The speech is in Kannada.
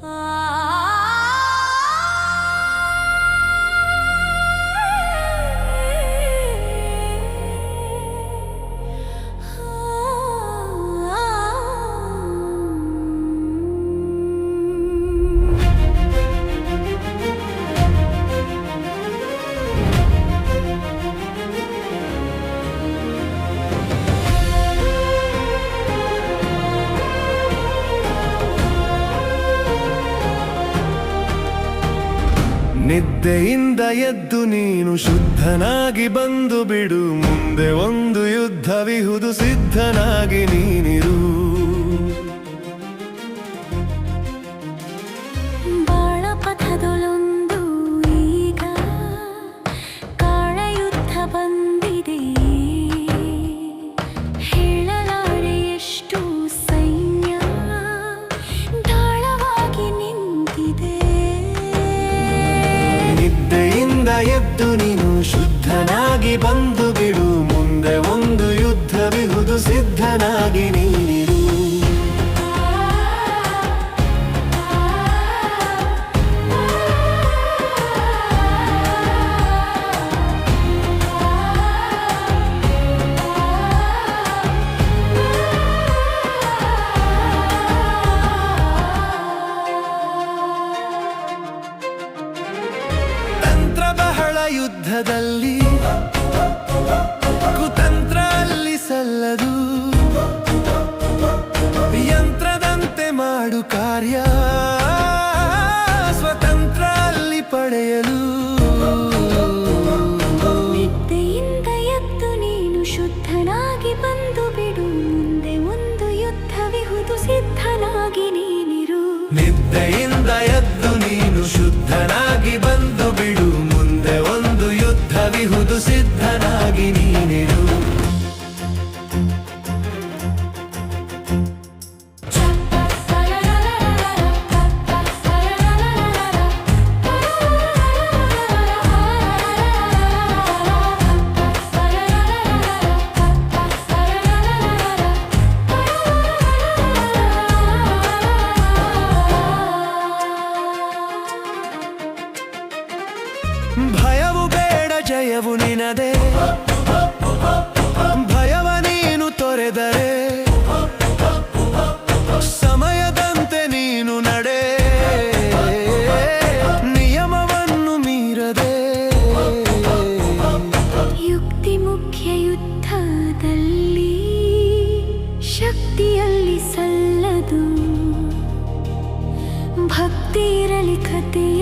Ah. ನಿದ್ದೆಯಿಂದ ಎದ್ದು ನೀನು ಶುದ್ಧನಾಗಿ ಬಂದು ಬಿಡು. ಮುಂದೆ ಒಂದು ಯುದ್ಧವಿಹುದು ಸಿದ್ಧನಾಗಿ ನೀನಿರು. ಎದ್ದು ನೀನು ಶುದ್ಧನಾಗಿ ಬಂದು ಯುದ್ಧದಲ್ಲಿ ಕುತಂತ್ರ ಅಲ್ಲಿ ಸಲ್ಲದು. ಯಂತ್ರದಂತೆ ಮಾಡು ಕಾರ್ಯ ಸ್ವತಂತ್ರ ಅಲ್ಲಿ ಪಡೆಯಲು. ನಿದ್ದೆಯಿಂದ ಎದ್ದು ನೀನು ಶುದ್ಧನಾಗಿ ಬಂದು ಬಿಡು. ಮುಂದೆ ಒಂದು ಯುದ್ಧವಿಹುದು ಸಿದ್ಧನಾಗಿ ನೀನಿರು. ನಿದ್ದೆಯಿಂದ ಯುದ್ಧದಲ್ಲಿ ಶಕ್ತಿಯಲ್ಲಿ ಸಲ್ಲದು. ಭಕ್ತಿ ಇರಲಿ ಕಥೆ